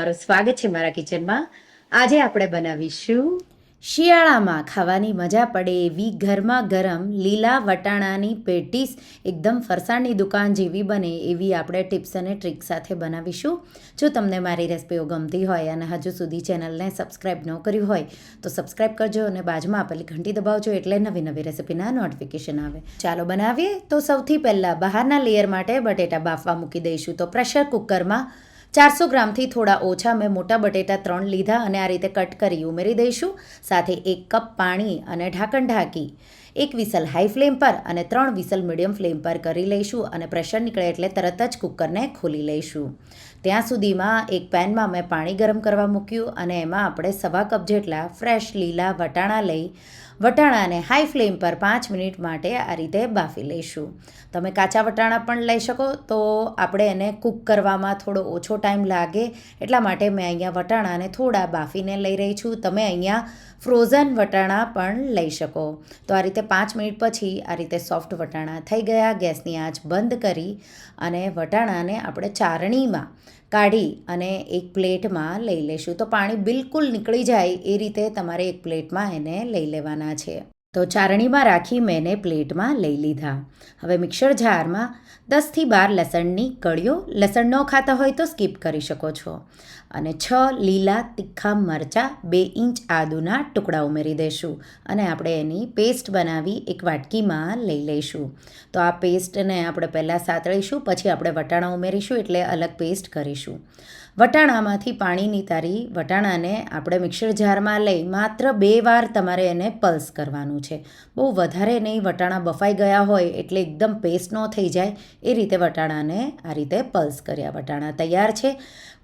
તમારું સ્વાગત છે મારા કિચનમાં. આજે આપણે બનાવીશું શિયાળામાં ખાવાની મજા પડે એવી ગરમા ગરમ લીલા વટાણાની પેટીસ એકદમ ફરસાણની દુકાન જેવી બને એવી આપણે ટિપ્સ અને ટ્રિક સાથે બનાવીશું. જો તમને મારી રેસિપીઓ ગમતી હોય અને હજુ સુધી ચેનલને સબસ્ક્રાઈબ ન કર્યું હોય, તો સબસ્ક્રાઈબ કરજો અને બાજુમાં આપેલી ઘંટી દબાવજો એટલે નવી નવી રેસિપીના નોટિફિકેશન આવે. ચાલો બનાવીએ. તો સૌથી પહેલાં બહારના લેયર માટે બટેટા બાફવા મૂકી દઈશું. તો પ્રેશર કુકરમાં ચારસો ગ્રામથી થોડા ઓછા મેં મોટા બટેટા ત્રણ લીધા અને આ રીતે કટ કરી ઉમેરી દઈશું. સાથે એક કપ પાણી અને ઢાંકણ ઢાંકી, એક વિસલ હાઈ ફ્લેમ પર અને ત્રણ વિસલ મીડિયમ ફ્લેમ પર કરી લઈશું અને પ્રેશર નીકળે એટલે તરત જ કુકરને ખોલી લઈશું. ત્યાં સુધીમાં એક પેનમાં મેં પાણી ગરમ કરવા મૂક્યું અને એમાં આપણે સવા કપ જેટલા ફ્રેશ લીલા વટાણા લઈ વટાણાને હાઈ ફ્લેમ પર પાંચ મિનિટ માટે આ રીતે બાફી લઈશું. તમે કાચા વટાણા પણ લઈ શકો, તો આપણે એને કૂક કરવામાં થોડો ઓછો ટાઈમ લાગે, એટલા માટે મેં અહીંયા વટાણાને થોડા બાફીને લઈ રહી છું. તમે અહીંયા ફ્રોઝન વટાણા પણ લઈ શકો. તો આ રીતે પાંચ મિનિટ પછી આ રીતે સોફ્ટ વટાણા થઈ ગયા, ગેસની આંચ બંધ કરી અને વટાણાને આપણે ચારણીમાં કાઢી અને એક પ્લેટમાં લઈ લઈશું તો પાણી બિલકુલ નીકળી જાય એ રીતે તમારે એક પ્લેટમાં એને લઈ લેવાના છે. તો ચારણીમાં રાખી મેં પ્લેટમાં લઈ લીધા. હવે મિક્સર જારમાં દસથી બાર લસણની કળીઓ, લસણ ન ખાતા હોય તો સ્કીપ કરી શકો છો. અને છ લીલા તીખા મરચાં બે ઇંચ આદુના ટુકડા ઉમેરી દઈશું અને આપણે એની પેસ્ટ બનાવી એક વાટકીમાં લઈ લઈશું. તો આ પેસ્ટને આપણે પહેલાં સાતળીશું, પછી આપણે વટાણા ઉમેરીશું એટલે અલગ પેસ્ટ કરીશું. વટાણામાંથી પાણી નિતારી વટાણાને આપણે મિક્સર જારમાં લઈ માત્ર બે વાર તમારે એને પલ્સ કરવાનું છે. બહુ વધારે નહીં, વટાણા બફાઈ ગયા હોય એટલે એકદમ પેસ્ટ ન થઈ જાય, એ રીતે વટાણાને આ રીતે પલ્સ કર્યા. વટાણા તૈયાર છે.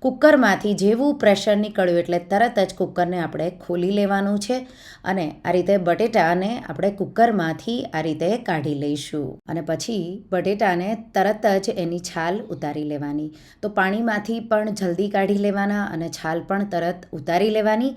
કુકરમાંથી જેવું પ્રેશર નીકળ્યું એટલે તરત જ કુકરને આપણે ખોલી લેવાનું છે અને આ રીતે બટેટાને આપણે કુકરમાંથી આ રીતે કાઢી લઈશું. અને પછી બટેટાને તરત જ એની છાલ ઉતારી લેવાની. તો પાણીમાંથી પણ જલ્દી કાઢી લેવાના અને છાલ પણ તરત ઉતારી લેવાની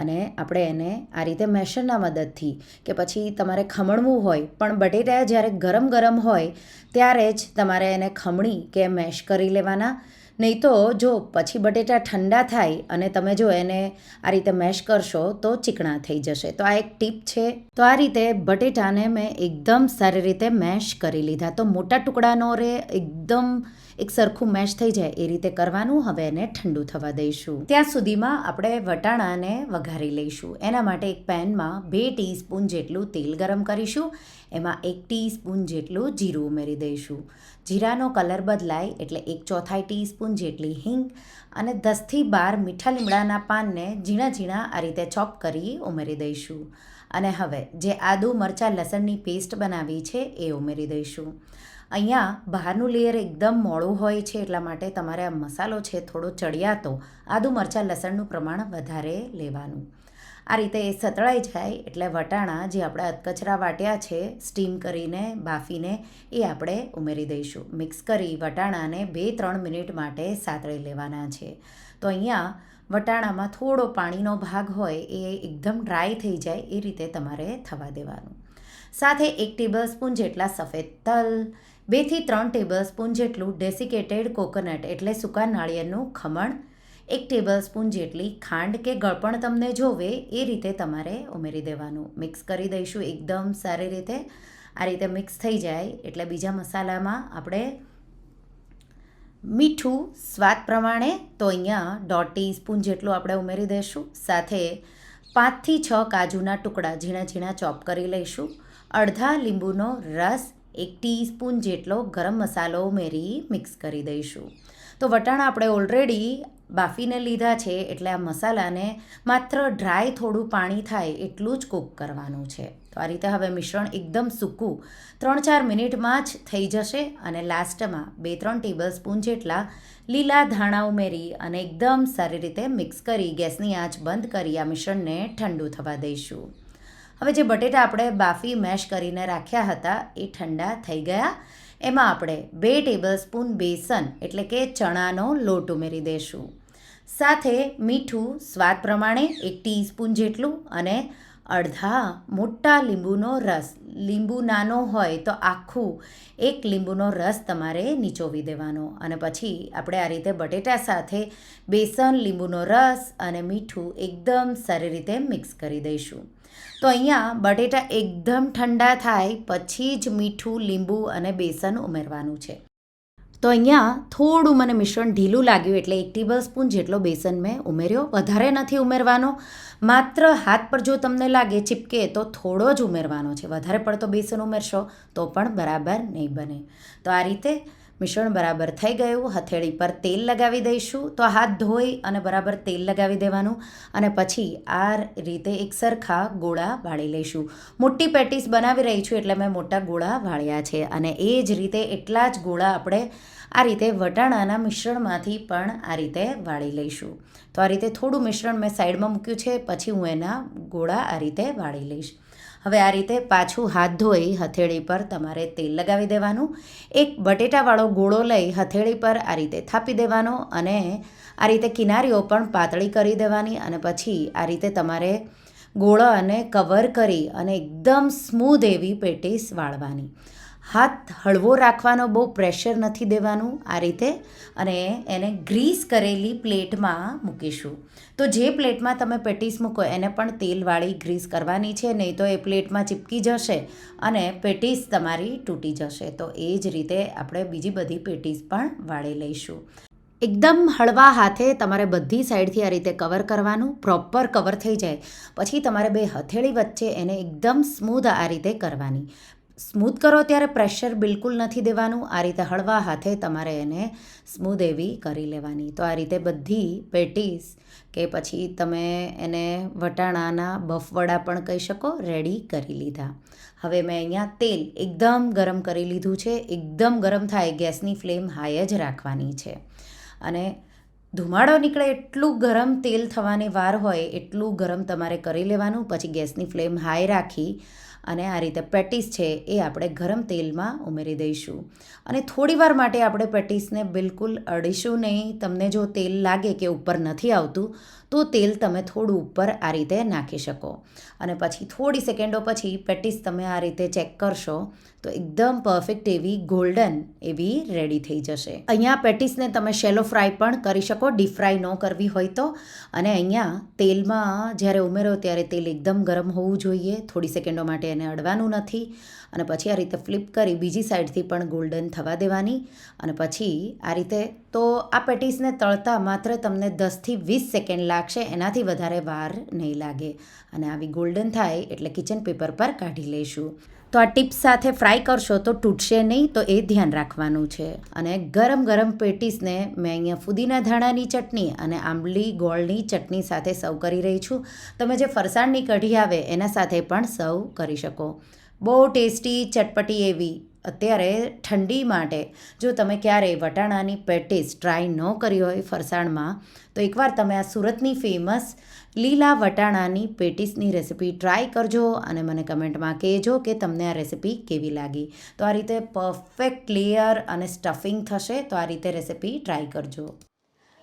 અને આપણે એને આ રીતે મેશરના મદદથી કે પછી તમારે ખમણવું હોય, પણ બટેટા જ્યારે ગરમ ગરમ હોય, ત્યારે જ તમારે એને ખમણી કે મેશ કરી લેવાના. નહીં તો જો પછી બટેટા ઠંડા થાય અને તમે જો એને આ રીતે મેશ કરશો તો ચીકણા થઈ જશે. તો આ એક ટીપ છે. તો આ રીતે બટેટાને મેં એકદમ સારી રીતે મેશ કરી લીધા. તો મોટા ટુકડાનો રે એકદમ એક સરખું મેશ થઈ જાય એ રીતે કરવાનું. હવે એને ઠંડુ થવા દઈશું. ત્યાં સુધીમાં આપણે વટાણાને વઘારી લઈશું. એના માટે એક પેનમાં બે ટીસ્પૂન જેટલું તેલ ગરમ કરીશું. એમાં એક ટીસ્પૂન જેટલું જીરું ઉમેરી દઈશું. જીરાનો કલર બદલાય એટલે એક ચોથાઈ ટીસ્પૂન જેટલી હિંગ અને દસથી બાર મીઠા લીમડાના પાનને ઝીણા ઝીણા આ રીતે ચોપ કરી ઉમેરી દઈશું. અને હવે જે આદુ મરચાં લસણની પેસ્ટ બનાવી છે એ ઉમેરી દઈશું. અહીંયા બહારનું લેયર એકદમ મોડું હોય છે એટલા માટે તમારે આ મસાલો છે થોડો ચડિયાતો, આદુ મરચાં, લસણનું પ્રમાણ વધારે લેવાનું. આ રીતે એ સતળાઈ જાય એટલે વટાણા જે આપણે અધકચરા વાટ્યા છે સ્ટીમ કરીને બાફીને એ આપણે ઉમેરી દઈશું. મિક્સ કરી વટાણાને બે ત્રણ મિનિટ માટે સાતળી લેવાના છે. તો અહીંયા વટાણામાં થોડો પાણીનો ભાગ હોય એ એકદમ ડ્રાય થઈ જાય એ રીતે તમારે થવા દેવાનું. સાથે એક ટેબલ સ્પૂન જેટલા સફેદ તલ, બેથી ત્રણ ટેબલ સ્પૂન જેટલું ડેસિકેટેડ કોકોનટ એટલે સૂકા નાળિયેરનું ખમણ, એક ટેબલ સ્પૂન જેટલી ખાંડ કે ગળપણ તમને જોવે એ રીતે તમારે ઉમેરી દેવાનું. મિક્સ કરી દઈશું એકદમ સારી રીતે. આ રીતે મિક્સ થઈ જાય એટલે બીજા મસાલામાં આપણે મીઠું સ્વાદ પ્રમાણે તો અહીંયા દોઢ ટીસ્પૂન જેટલું આપણે ઉમેરી દઈશું સાથે પાંચથી છ કાજુના ટુકડા ઝીણા ઝીણા ચોપ કરી લઈશું. અડધા લીંબુનો રસ એક ટીસ્પૂન જેટલો ગરમ મસાલો ઉમેરી મિક્સ કરી દઈશું. તો વટાણા આપણે ઓલરેડી બાફીને લીધા છે એટલે આ મસાલાને માત્ર ડ્રાય થોડું પાણી થાય એટલું જ કૂક કરવાનું છે. તો આ રીતે હવે મિશ્રણ એકદમ સૂકું ત્રણ ચાર મિનિટમાં જ થઈ જશે અને લાસ્ટમાં બે ત્રણ ટેબલ સ્પૂન જેટલા લીલા ધાણા ઉમેરી અને એકદમ સારી રીતે મિક્સ કરી ગેસની આંચ બંધ કરી આ મિશ્રણને ઠંડુ થવા દઈશું. હવે જે બટેટા આપણે બાફી, મેશ કરીને રાખ્યા હતા, એ ઠંડા થઈ ગયા. એમાં આપણે બે ટેબલ સ્પૂન બેસન, એટલે કે ચણાનો લોટ ઉમેરી દઈશું સાથે મીઠું સ્વાદ પ્રમાણે એક ટીસ્પૂન જેટલું અને અડધા મોટા લીંબુનો રસ. લીંબુ નાનો હોય તો આખું એક લીંબુનો રસ તમારે નીચોવી દેવાનો. અને પછી આપણે આ રીતે બટેટા સાથે બેસન, લીંબુનો રસ અને મીઠું એકદમ સારી રીતે મિક્સ કરી દઈશું. તો અહીંયા બટેટા એકદમ ઠંડા થાય, પછી જ મીઠું, લીંબુ અને બેસન ઉમેરવાનું છે. તો અહીંયા થોડું મને મિશ્રણ ઢીલું લાગ્યું એટલે એક ટેબલ સ્પૂન જેટલો બેસન મેં ઉમેર્યો. વધારે નથી ઉમેરવાનો. માત્ર હાથ પર જો તમને લાગે ચીપકે તો થોડો જ ઉમેરવાનો છે. વધારે પડતો બેસન ઉમેરશો તો પણ બરાબર નહીં બને. તો આ રીતે મિશ્રણ બરાબર થઈ ગયું, હથેળી પર તેલ લગાવી દઈશું. તો હાથ ધોઈ અને બરાબર તેલ લગાવી દેવાનું અને પછી આ રીતે એક સરખા ગોળા વાળી લઈશું. મોટી પેટીસ બનાવી રહી છું એટલે મેં મોટા ગોળા વાળ્યા છે અને એ જ રીતે એટલા જ ગોળા આપણે આ રીતે વટાણાના મિશ્રણમાંથી પણ આ રીતે વાળી લઈશું. તો આ રીતે થોડું મિશ્રણ મેં સાઈડમાં મૂક્યું છે, પછી હું એના ગોળા આ રીતે વાળી લઈશ. હવે આ રીતે પાછું હાથ ધોઈ હથેળી પર તમારે તેલ લગાવી દેવાનું. એક બટેટાવાળો ગોળો લઈ હથેળી પર આ રીતે થાપી દેવાનો અને આ રીતે કિનારીઓ પણ પાતળી કરી દેવાની અને પછી આ રીતે તમારે ગોળાને કવર કરી અને એકદમ સ્મૂધ એવી પેટીસ વાળવાની. હાથ હળવો રાખવાનો બહુ પ્રેશર નથી દેવાનું આ રીતે અને એને ગ્રીસ કરેલી પ્લેટમાં મૂકીશું. તો જે પ્લેટમાં તમે પેટીસ મૂકો એને પણ તેલવાળી ગ્રીસ કરવાની છે, નહીં તો એ પ્લેટમાં ચીપકી જશે અને પેટીસ તમારી તૂટી જશે. તો એ જ રીતે આપણે બીજી બધી પેટીસ પણ વાળી લઈશું. એકદમ હળવા હાથે તમારે બધી સાઈડથી આ રીતે કવર કરવાનું પ્રોપર કવર થઈ જાય. પછી તમારે બે હથેળી વચ્ચે એને એકદમ સ્મૂધ આ રીતે કરવાની. સ્મૂથ કરો ત્યારે પ્રેશર બિલકુલ નથી દેવાનું. આ રીતે હળવા હાથે તમારે એને સ્મૂધ એવી કરી લેવાની. તો આ રીતે બધી પેટીસ કે પછી તમે એને વટાણાના બફવડા પણ કહી શકો, રેડી કરી લીધા. હવે મેં અહીંયા તેલ એકદમ ગરમ કરી લીધું છે. એકદમ ગરમ થાય ગેસની ફ્લેમ હાઈ જ રાખવાની છે. અને ધુમાડો નીકળે એટલું ગરમ તેલ થવાની વાર હોય, એટલું ગરમ તમારે કરી લેવાનું. પછી ગેસની ફ્લેમ હાઈ રાખી અને આ રીતે પેટીસ છે એ આપણે ગરમ તેલમાં ઉમેરી દઈશું. અને થોડીવાર માટે આપણે પેટીસને બિલકુલ અડીશું નહીં. તમને જો તેલ લાગે કે ઉપર નથી આવતું તો તેલ તમે થોડું ઉપર આ રીતે નાખી શકો. અને પછી થોડી સેકન્ડો પછી પેટીસ તમે આ રીતે ચેક કરશો તો એકદમ પરફેક્ટ એવી ગોલ્ડન એવી રેડી થઈ જશે. અહીંયા પેટીસને તમે શેલો ફ્રાય પણ કરી શકો, ડીપ ફ્રાય ન કરવી હોય તો. અને અહીંયા તેલમાં જ્યારે ઉમેરો ત્યારે તેલ એકદમ ગરમ હોવું જોઈએ. થોડી સેકન્ડો માટે એને અડવાનું નથી. અને પછી આ રીતે ફ્લિપ કરી બીજી સાઈડથી પણ ગોલ્ડન થવા દેવાની. અને પછી આ રીતે તો આ પેટીસને તળતા માત્ર તમને દસથી વીસ સેકન્ડ લાગશે એનાથી વધારે વાર નહીં લાગે. અને આવી ગોલ્ડન થાય એટલે કિચન પેપર પર કાઢી લઈશું. તો આ ટિપ્સ સાથે ફ્રાય કરશો તો તૂટશે નહીં, તો એ ધ્યાન રાખવાનું છે. અને ગરમ ગરમ પેટીસને મેં અહીંયા ફુદીના ધાણાની ચટણી અને આંબલી ગોળની ચટણી સાથે સર્વ કરી રહી છું. તમે જે ફરસાણની કઢી આવે એના સાથે પણ સર્વ કરી શકો. બહુ ટેસ્ટી, ચટપટી એવી અત્યારે ઠંડી માટે જો તમે ક્યારેય વટાણાની પેટીસ ટ્રાય ન કરી હોય ફરસાણમાં, તો એકવાર તમે આ સુરતની ફેમસ લીલા વટાણાની પેટીસની રેસિપી ટ્રાય કરજો અને મને કમેન્ટમાં કહેજો કે તમને આ રેસિપી કેવી લાગી. તો આ રીતે પરફેક્ટ લેયર અને સ્ટફિંગ થશે, તો આ રીતે રેસિપી ટ્રાય કરજો.